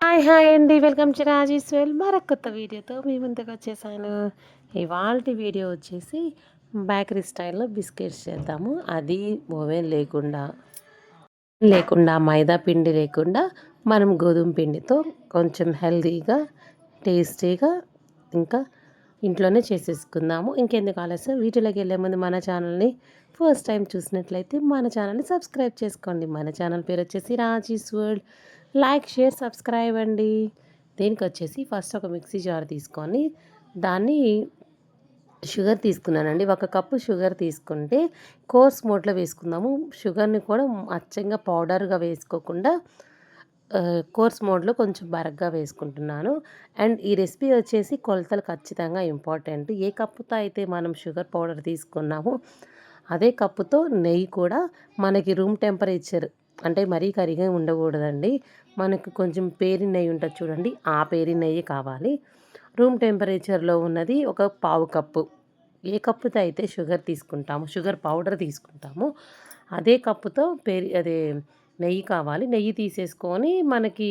Hi hi అండి. Welcome to Rajeshwar మరొక కొత్త వీడియోతో మీ ముందుకు వచ్చేసాను. ఇవాళ వీడియో వచ్చేసి బేకరీ స్టైల్లో బిస్కెట్స్ చేద్దాము. అది ఓవెన్ లేకుండా లేకుండా మైదా పిండి లేకుండా మనం గోధుమ పిండితో కొంచెం హెల్దీగా టేస్టీగా ఇంకా ఇంట్లోనే చేసేసుకుందాము. ఇంకెందుకు ఆలస్యం? వీటిలోకి వెళ్ళే ముందు మన ఛానల్ని ఫస్ట్ టైం చూసినట్లయితే మన ఛానల్ని సబ్స్క్రైబ్ చేసుకోండి. మన ఛానల్ పేరు వచ్చేసి Raji's world like share subscribe అండి. దీనికి వచ్చేసి ఫస్ట్ ఒక మిక్సీ జార్ తీసుకొని దాన్ని షుగర్ తీసుకున్నానండి. ఒక కప్పు షుగర్ తీసుకుంటే కోర్స్ మోడ్లో వేసుకుందాము. షుగర్ని కూడా అచ్చంగా పౌడర్గా వేసుకోకుండా కోర్స్ మోడ్లో కొంచెం బరగ్గా వేసుకుంటున్నాను. అండ్ ఈ రెసిపీ వచ్చేసి కొలతలు ఖచ్చితంగా ఇంపార్టెంట్. ఏ కప్పుతో అయితే మనం షుగర్ పౌడర్ తీసుకున్నామో అదే కప్పుతో నెయ్యి కూడా మనకి రూమ్ టెంపరేచర్ అంటే మరీ కరిగా ఉండకూడదండి. మనకు కొంచెం పేరి నెయ్యి ఉంటుంది చూడండి ఆ పేరి నెయ్యి కావాలి. రూమ్ టెంపరేచర్లో ఉన్నది ఒక పావు కప్పు. ఏ కప్పుతో అయితే షుగర్ తీసుకుంటాము షుగర్ పౌడర్ తీసుకుంటాము అదే కప్పుతో పేరి అదే నెయ్యి కావాలి. నెయ్యి తీసేసుకొని మనకి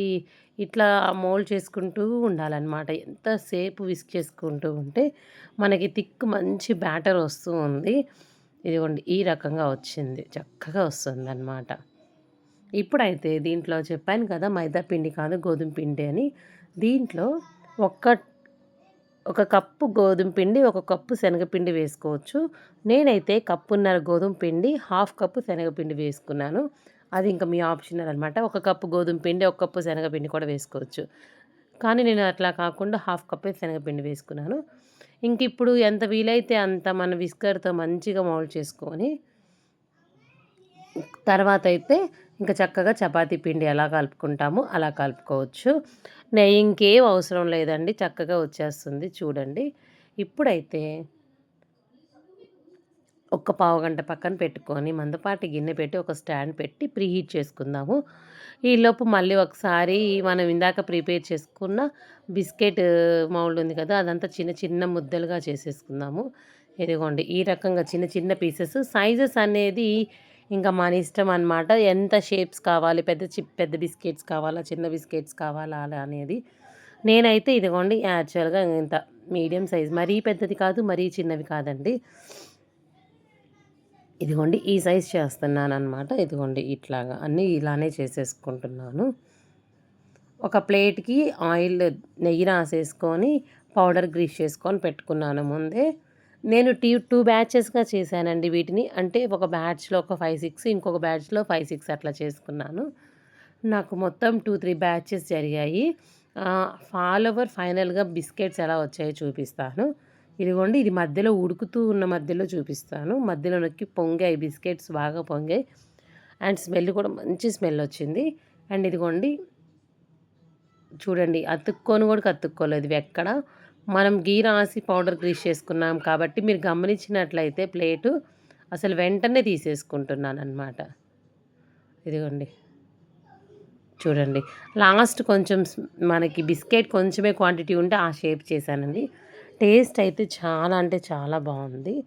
ఇట్లా మోల్డ్ చేసుకుంటూ ఉండాలన్నమాట. ఎంతసేపు విస్క్ చేసుకుంటూ ఉంటే మనకి థిక్ మంచి బ్యాటర్ వస్తూ ఉంది. ఇదిగోండి ఈ రకంగా వచ్చింది. చక్కగా వస్తుంది అన్నమాట ఇప్పుడైతే దీంట్లో చెప్పాను కదా మైదా పిండి కాదు గోధుమ పిండి అని. దీంట్లో ఒక్క ఒక కప్పు గోధుమ పిండి ఒక కప్పు శనగపిండి వేసుకోవచ్చు. నేనైతే కప్పున్నర గోధుమ పిండి హాఫ్ కప్పు శనగపిండి వేసుకున్నాను. అది ఇంకా మీ ఆప్షనల్ అనమాట ఒక కప్పు గోధుమ పిండి ఒక కప్పు శనగపిండి కూడా వేసుకోవచ్చు. కానీ నేను అట్లా కాకుండా హాఫ్ కప్పే శనగపిండి వేసుకున్నాను. ఇంక ఇప్పుడు ఎంత వీలైతే అంత మన విస్కర్తో మంచిగా మౌల్డ్ చేసుకొని తర్వాత అయితే ఇంకా చక్కగా చపాతీ పిండి ఎలా కలుపుకుంటామో అలా కలుపుకోవచ్చు. నెయ్యి ఇంకేం అవసరం లేదండి చక్కగా వచ్చేస్తుంది చూడండి. ఇప్పుడైతే ఒక్క పావు గంట పక్కన పెట్టుకొని మందపాటి గిన్నె పెట్టి ఒక స్టాండ్ పెట్టి ప్రీహీట్ చేసుకుందాము. ఈలోపు మళ్ళీ ఒకసారి మనం ఇందాక ప్రిపేర్ చేసుకున్న బిస్కెట్ మౌల్డ్ ఉంది కదా అదంతా చిన్న చిన్న ముద్దలుగా చేసేసుకుందాము. ఇదిగోండి ఈ రకంగా చిన్న చిన్న పీసెస్. సైజెస్ అనేది ఇంకా మన ఇష్టం అనమాట ఎంత షేప్స్ కావాలి? పెద్ద చిప్ పెద్ద బిస్కెట్స్ కావాలా? చిన్న బిస్కెట్స్ కావాలా? అలా అనేది. నేనైతే ఇదిగోండి యాక్చువల్గా ఇంత మీడియం సైజ్ మరీ పెద్దది కాదు మరీ చిన్నవి కాదండి. ఇదిగోండి ఈ సైజ్ చేస్తున్నాను అనమాట ఇదిగోండి ఇట్లాగా. అన్నీ ఇలానే చేసేసుకుంటున్నాను. ఒక ప్లేట్కి ఆయిల్ నెయ్యి రాసేసుకొని పౌడర్ గ్రీస్ చేసుకొని పెట్టుకున్నాను ముందే. నేను టీ టూ బ్యాచెస్గా చేశానండి వీటిని. అంటే ఒక బ్యాచ్లో ఒక ఫైవ్ సిక్స్ ఇంకొక బ్యాచ్లో ఫైవ్ సిక్స్ అట్లా చేసుకున్నాను. నాకు మొత్తం టూ త్రీ బ్యాచెస్ జరిగాయి. ఫాలోవర్ ఫైనల్గా బిస్కెట్స్ ఎలా వచ్చాయో చూపిస్తాను. ఇదిగోండి ఇది మధ్యలో ఉడుకుతూ ఉన్న మధ్యలో చూపిస్తాను. మధ్యలో నొక్కి పొంగాయి బిస్కెట్స్ బాగా పొంగాయి. అండ్ స్మెల్ కూడా మంచి స్మెల్ వచ్చింది. అండ్ ఇదిగోండి చూడండి అతుక్కొని కూడా అతుక్కోలేదు ఎక్కడ? మనం గీ రాసి పౌడర్ గ్రీస్ చేసుకున్నాం కాబట్టి మీరు గమనించినట్లయితే ప్లేటు అసలు వెంటనే తీసేసుకుంటున్నాను అనమాట ఇదిగోండి. చూడండి. లాస్ట్ కొంచెం మనకి బిస్కెట్ కొంచెమే క్వాంటిటీ ఉంటే ఆ షేప్ చేశానండి. టేస్ట్ అయితే చాలా అంటే చాలా బాగుంది.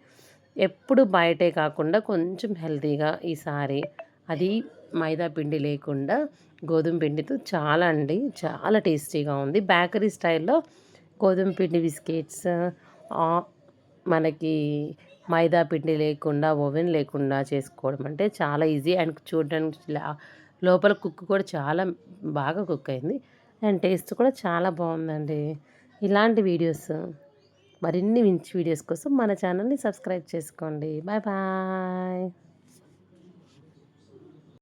ఎప్పుడు బయటే కాకుండా కొంచెం హెల్తీగా ఈసారి అది మైదా పిండి లేకుండా గోధుమ పిండితో చాలా అండి. చాలా టేస్టీగా ఉంది. బేకరీ స్టైల్లో గోధుమ పిండి బిస్కెట్స్ మనకి మైదా పిండి లేకుండా ఓవెన్ లేకుండా చేసుకోవడం అంటే చాలా ఈజీ. అండ్ చూడడానికి లోపల కుక్ కూడా చాలా బాగా కుక్ అయింది. అండ్ టేస్ట్ కూడా చాలా బాగుందండి. ఇలాంటి వీడియోస్ మరిన్ని మంచి వీడియోస్ కోసం మన ఛానల్ని సబ్స్క్రైబ్ చేసుకోండి. Bye bye.